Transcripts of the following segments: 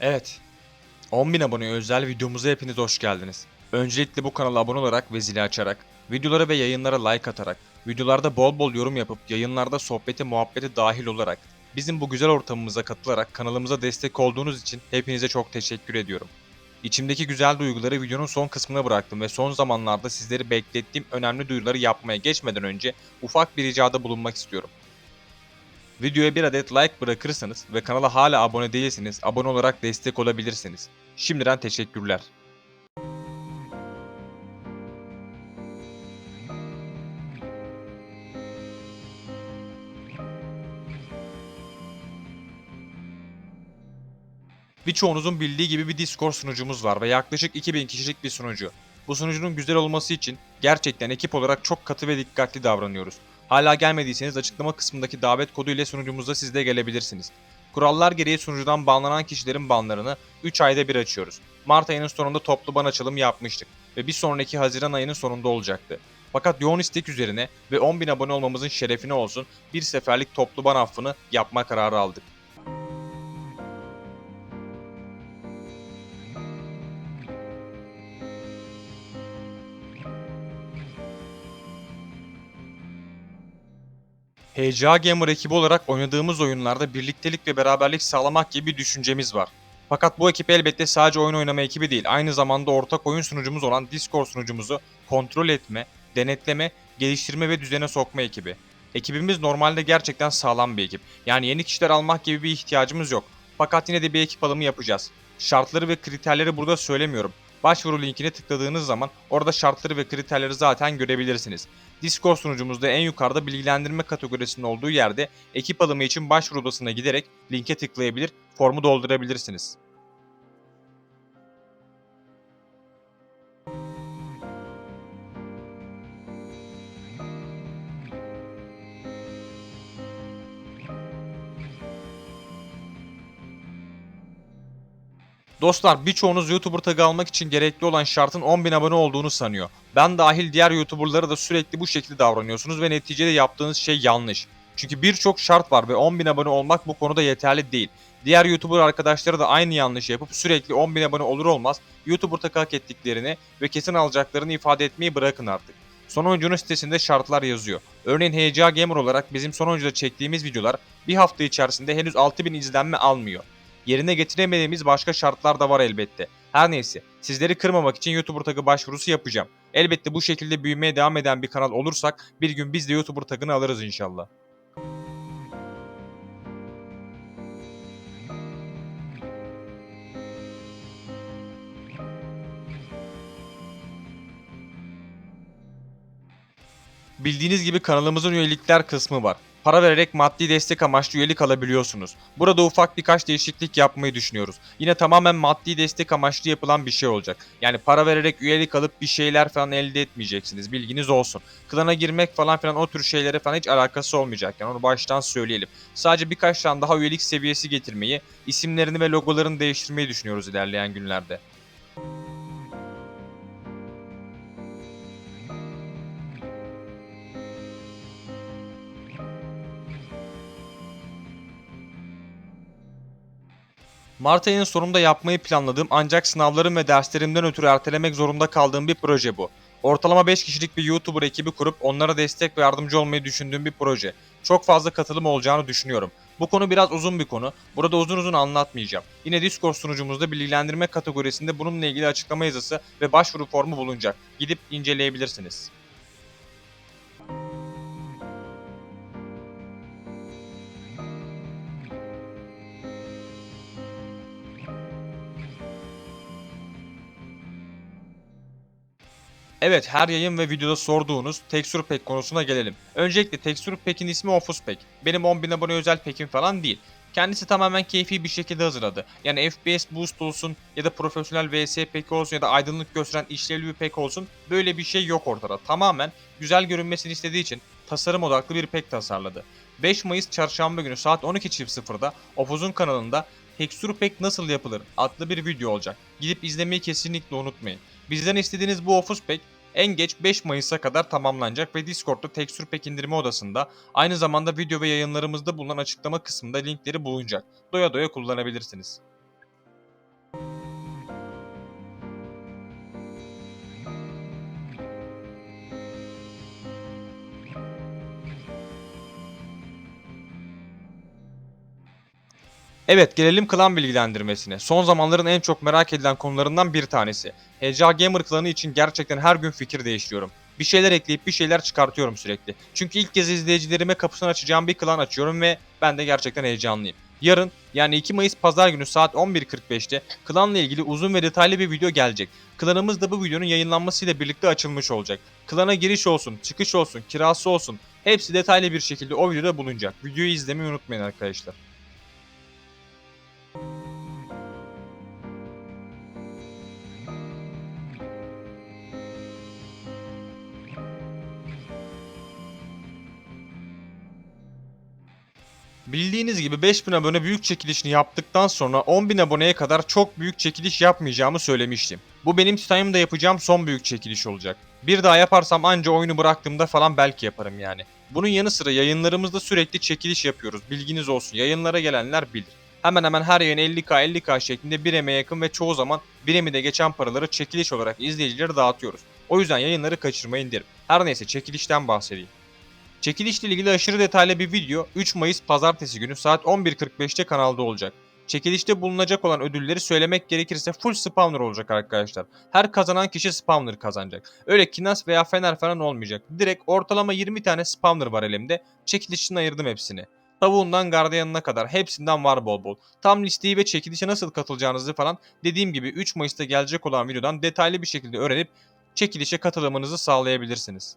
Evet. 10.000 abone özel videomuza hepiniz hoş geldiniz. Öncelikle bu kanala abone olarak ve zili açarak, videolara ve yayınlara like atarak, videolarda bol bol yorum yapıp yayınlarda sohbete muhabbete dahil olarak, bizim bu güzel ortamımıza katılarak kanalımıza destek olduğunuz için hepinize çok teşekkür ediyorum. İçimdeki güzel duyguları videonun son kısmına bıraktım ve son zamanlarda sizleri beklettiğim önemli duyuruları yapmaya geçmeden önce ufak bir ricada bulunmak istiyorum. Videoya bir adet like bırakırsanız ve kanala hala abone değilseniz abone olarak destek olabilirsiniz. Şimdiden teşekkürler. Birçoğunuzun bildiği gibi bir Discord sunucumuz var ve yaklaşık 2000 kişilik bir sunucu. Bu sunucunun güzel olması için gerçekten ekip olarak çok katı ve dikkatli davranıyoruz. Hala gelmediyseniz açıklama kısmındaki davet kodu ile sunucumuza siz de gelebilirsiniz. Kurallar gereği sunucudan banlanan kişilerin banlarını 3 ayda bir açıyoruz. Mart ayının sonunda toplu ban açılım yapmıştık ve bir sonraki Haziran ayının sonunda olacaktı. Fakat yoğun istek üzerine ve 10.000 abone olmamızın şerefine olsun bir seferlik toplu ban affını yapma kararı aldık. HCA Gamer ekibi olarak oynadığımız oyunlarda birliktelik ve beraberlik sağlamak gibi bir düşüncemiz var. Fakat bu ekip elbette sadece oyun oynama ekibi değil, aynı zamanda ortak oyun sunucumuz olan Discord sunucumuzu kontrol etme, denetleme, geliştirme ve düzene sokma ekibi. Ekibimiz normalde gerçekten sağlam bir ekip. Yani yeni kişiler almak gibi bir ihtiyacımız yok. Fakat yine de bir ekip alımı yapacağız. Şartları ve kriterleri burada söylemiyorum. Başvuru linkine tıkladığınız zaman orada şartları ve kriterleri zaten görebilirsiniz. Discord sunucumuzda en yukarıda bilgilendirme kategorisinin olduğu yerde ekip alımı için başvuru odasına giderek linke tıklayabilir, formu doldurabilirsiniz. Dostlar birçoğunuz YouTuber tagı almak için gerekli olan şartın 10.000 abone olduğunu sanıyor. Ben dahil diğer YouTuber'lara da sürekli bu şekilde davranıyorsunuz ve neticede yaptığınız şey yanlış. Çünkü birçok şart var ve 10.000 abone olmak bu konuda yeterli değil. Diğer YouTuber arkadaşları da aynı yanlışı yapıp sürekli 10.000 abone olur olmaz YouTuber takı hak ettiklerini ve kesin alacaklarını ifade etmeyi bırakın artık. Son oyuncunun sitesinde şartlar yazıyor. Örneğin HCA Gamer olarak bizim son oyuncuda çektiğimiz videolar bir hafta içerisinde henüz 6000 izlenme almıyor yerine getiremediğimiz başka şartlar da var elbette. Her neyse sizleri kırmamak için YouTuber tagı başvurusu yapacağım. Elbette bu şekilde büyümeye devam eden bir kanal olursak bir gün biz de YouTuber tagını alırız inşallah. Bildiğiniz gibi kanalımızın üyelikler kısmı var. Para vererek maddi destek amaçlı üyelik alabiliyorsunuz. Burada ufak birkaç değişiklik yapmayı düşünüyoruz. Yine tamamen maddi destek amaçlı yapılan bir şey olacak. Yani para vererek üyelik alıp bir şeyler falan elde etmeyeceksiniz. Bilginiz olsun. Klana girmek falan filan o tür şeylere falan hiç alakası olmayacak. Yani onu baştan söyleyelim. Sadece birkaç tane daha üyelik seviyesi getirmeyi, isimlerini ve logolarını değiştirmeyi düşünüyoruz ilerleyen günlerde. Mart ayının sonunda yapmayı planladığım ancak sınavlarım ve derslerimden ötürü ertelemek zorunda kaldığım bir proje bu. Ortalama 5 kişilik bir YouTuber ekibi kurup onlara destek ve yardımcı olmayı düşündüğüm bir proje. Çok fazla katılım olacağını düşünüyorum. Bu konu biraz uzun bir konu. Burada uzun uzun anlatmayacağım. Yine Discord sunucumuzda bilgilendirme kategorisinde bununla ilgili açıklama yazısı ve başvuru formu bulunacak. Gidip inceleyebilirsiniz. Evet her yayın ve videoda sorduğunuz Texture Pack konusuna gelelim. Öncelikle Texture Pack'in ismi Office Pack. Benim 10.000 abone özel pack'im falan değil. Kendisi tamamen keyfi bir şekilde hazırladı. Yani FPS boost olsun ya da profesyonel VS pack olsun ya da aydınlık gösteren işlevli bir pack olsun böyle bir şey yok ortada. Tamamen güzel görünmesini istediği için tasarım odaklı bir pack tasarladı. 5 Mayıs çarşamba günü saat 12.00'da Ofuz'un kanalında Texture Pack nasıl yapılır adlı bir video olacak. Gidip izlemeyi kesinlikle unutmayın. Bizden istediğiniz bu Office Pack en geç 5 Mayıs'a kadar tamamlanacak ve Discord'da Texture Pack indirme odasında aynı zamanda video ve yayınlarımızda bulunan açıklama kısmında linkleri bulunacak. Doya doya kullanabilirsiniz. Evet gelelim klan bilgilendirmesine. Son zamanların en çok merak edilen konularından bir tanesi. HCA Gamer klanı için gerçekten her gün fikir değiştiriyorum. Bir şeyler ekleyip bir şeyler çıkartıyorum sürekli. Çünkü ilk kez izleyicilerime kapısını açacağım bir klan açıyorum ve ben de gerçekten heyecanlıyım. Yarın yani 2 Mayıs pazar günü saat 11.45'te klanla ilgili uzun ve detaylı bir video gelecek. Klanımız da bu videonun yayınlanmasıyla birlikte açılmış olacak. Klana giriş olsun, çıkış olsun, kirası olsun hepsi detaylı bir şekilde o videoda bulunacak. Videoyu izlemeyi unutmayın arkadaşlar. Bildiğiniz gibi 5000 abone büyük çekilişini yaptıktan sonra 10.000 aboneye kadar çok büyük çekiliş yapmayacağımı söylemiştim. Bu benim Titan'ımda yapacağım son büyük çekiliş olacak. Bir daha yaparsam anca oyunu bıraktığımda falan belki yaparım yani. Bunun yanı sıra yayınlarımızda sürekli çekiliş yapıyoruz. Bilginiz olsun. Yayınlara gelenler bilir. Hemen hemen her yayın 50k 50k şeklinde 1 eme yakın ve çoğu zaman 1 emide geçen paraları çekiliş olarak izleyicilere dağıtıyoruz. O yüzden yayınları kaçırmayın derim. Her neyse çekilişten bahsedeyim. Çekilişle ilgili aşırı detaylı bir video 3 Mayıs pazartesi günü saat 11.45'te kanalda olacak. Çekilişte bulunacak olan ödülleri söylemek gerekirse full spawner olacak arkadaşlar. Her kazanan kişi spawner kazanacak. Öyle Kinas veya Fener falan olmayacak. Direkt ortalama 20 tane spawner var elimde. Çekiliş için ayırdım hepsini. Tavuğundan gardiyanına kadar hepsinden var bol bol. Tam listeyi ve çekilişe nasıl katılacağınızı falan dediğim gibi 3 Mayıs'ta gelecek olan videodan detaylı bir şekilde öğrenip çekilişe katılımınızı sağlayabilirsiniz.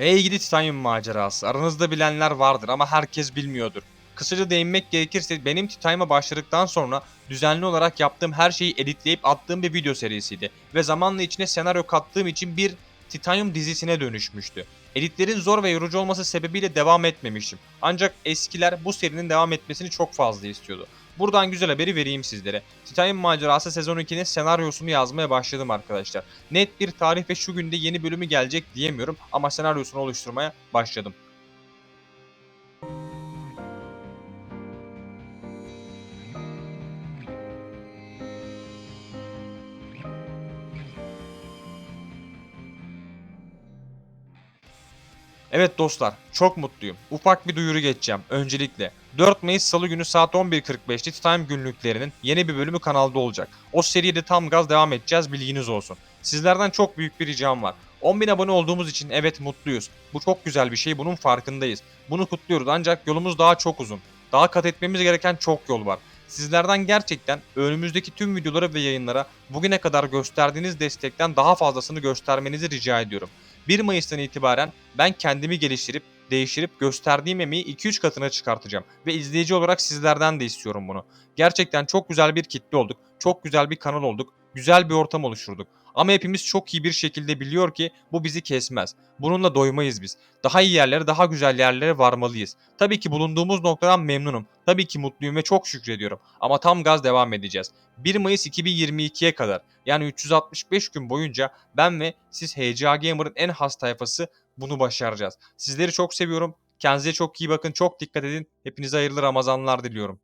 Hey gidi Titanium macerası. Aranızda bilenler vardır ama herkes bilmiyordur. Kısaca değinmek gerekirse benim Titanium'a başladıktan sonra düzenli olarak yaptığım her şeyi editleyip attığım bir video serisiydi. Ve zamanla içine senaryo kattığım için bir Titanium dizisine dönüşmüştü. Editlerin zor ve yorucu olması sebebiyle devam etmemiştim. Ancak eskiler bu serinin devam etmesini çok fazla istiyordu. Buradan güzel haberi vereyim sizlere. Titanium Macerası sezon 2'nin senaryosunu yazmaya başladım arkadaşlar. Net bir tarih ve şu günde yeni bölümü gelecek diyemiyorum ama senaryosunu oluşturmaya başladım. Evet dostlar, çok mutluyum. Ufak bir duyuru geçeceğim. Öncelikle 4 Mayıs Salı günü saat 11.45'te Time günlüklerinin yeni bir bölümü kanalda olacak. O seride tam gaz devam edeceğiz bilginiz olsun. Sizlerden çok büyük bir ricam var. 10.000 abone olduğumuz için evet mutluyuz. Bu çok güzel bir şey, bunun farkındayız. Bunu kutluyoruz ancak yolumuz daha çok uzun. Daha kat etmemiz gereken çok yol var. Sizlerden gerçekten önümüzdeki tüm videolara ve yayınlara bugüne kadar gösterdiğiniz destekten daha fazlasını göstermenizi rica ediyorum. 1 Mayıs'tan itibaren ben kendimi geliştirip, değiştirip gösterdiğim emeği 2-3 katına çıkartacağım. Ve izleyici olarak sizlerden de istiyorum bunu. Gerçekten çok güzel bir kitle olduk. Çok güzel bir kanal olduk. Güzel bir ortam oluşturduk. Ama hepimiz çok iyi bir şekilde biliyor ki bu bizi kesmez. Bununla doymayız biz. Daha iyi yerlere, daha güzel yerlere varmalıyız. Tabii ki bulunduğumuz noktadan memnunum. Tabii ki mutluyum ve çok şükrediyorum. Ama tam gaz devam edeceğiz. 1 Mayıs 2022'ye kadar yani 365 gün boyunca ben ve siz HCA Gamer'ın en has tayfası bunu başaracağız. Sizleri çok seviyorum. Kendinize çok iyi bakın. Çok dikkat edin. Hepinize hayırlı Ramazanlar diliyorum.